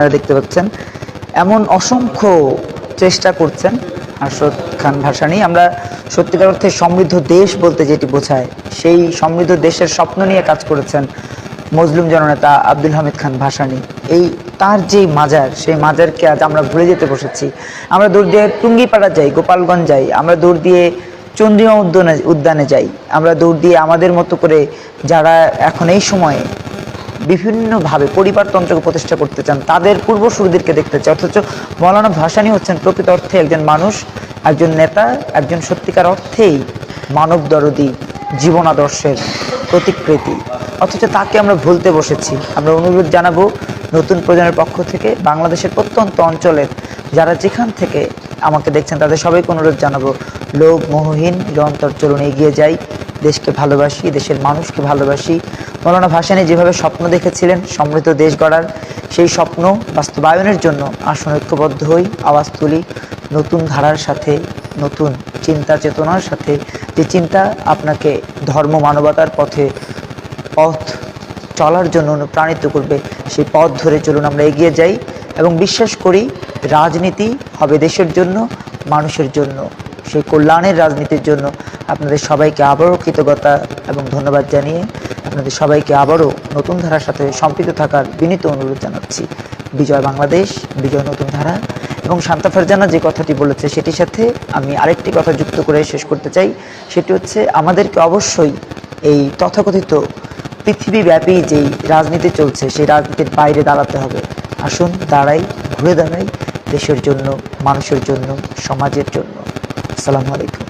আপনারা দেখতে পাচ্ছেন, এমন অসংখ্য চেষ্টা করছেন আরশদ খান ভাসানি। আমরা সত্যিকার অর্থে সমৃদ্ধ দেশ বলতে যেটি বোঝায়, সেই সমৃদ্ধ দেশের স্বপ্ন নিয়ে কাজ করেছেন মজলুম জননেতা আব্দুল হামিদ খান ভাসানি। এই তার যে মাজার, সেই মাজারকে আজ আমরা ভুলে যেতে বসেছি। আমরা দূর দিয়ে টুঙ্গিপাড়া যাই, গোপালগঞ্জ যাই, আমরা দূর দিয়ে চন্দ্রিমা উদ্যানে উদ্যানে যাই, আমরা দৌড় দিয়ে আমাদের মতো করে যারা এখন এই সময়ে বিভিন্নভাবে পরিবারতন্ত্রকে প্রতিষ্ঠা করতে চান, তাদের পূর্বসূরিদেরকে দেখতে চায় অথচ মৌলানা ভাসানী হচ্ছেন প্রকৃত অর্থে একজন মানুষ, একজন নেতা, একজন সত্যিকার অর্থেই মানব দরদি জীবন আদর্শের প্রতিকৃতি। অথচ তাকে আমরা ভুলতে বসেছি। আমরা অনুরোধ জানাব নতুন প্রজন্মের পক্ষ থেকে, বাংলাদেশের প্রত্যন্ত অঞ্চলের যারা যেখান থেকে আমাকে দেখছেন, তাদের সবাইকে অনুরোধ জানাব, লোভ, মোহহীন, নিরন্তর চলুন এগিয়ে যাই। দেশকে ভালোবাসি, দেশের মানুষকে ভালোবাসি। মৌলানা ভাসানী যেভাবে স্বপ্ন দেখেছিলেন, সমৃদ্ধ দেশ গড়ার সেই স্বপ্ন বাস্তবায়নের জন্য আসন ঐক্যবদ্ধ হই, আওয়াজ তুলি, নতুন ধারার সাথে, নতুন চিন্তা চেতনার সাথে। যে চিন্তা আপনাকে ধর্ম মানবতার পথে পথ চলার জন্য অনুপ্রাণিত করবে, সেই পথ ধরে চলুন আমরা এগিয়ে যাই এবং বিশ্বাস করি, রাজনীতি হবে দেশের জন্য, মানুষের জন্য। সেই কল্যাণের রাজনীতির জন্য আপনাদের সবাইকে আবারও কৃতজ্ঞতা এবং ধন্যবাদ জানিয়ে আপনাদের সবাইকে আবারও নতুন ধারার সাথে সম্পৃক্ত থাকার বিনীত অনুরোধ জানাচ্ছি। বিজয় বাংলাদেশ, বিজয় নতুন ধারা। এবং শান্তা ফারজানা যে কথাটি বলেছে সেটির সাথে আমি আরেকটি কথা যুক্ত করে শেষ করতে চাই। সেটি হচ্ছে, আমাদেরকে অবশ্যই এই তথাকথিত পৃথিবীব্যাপী যেই রাজনীতি চলছে, সেই রাজনীতির বাইরে দাঁড়াতে হবে। আসুন, দাঁড়াই, ঘুরে দাঁড়াই দেশের জন্য, মানুষের জন্য, সমাজের জন্য। আসসালামু আলাইকুম।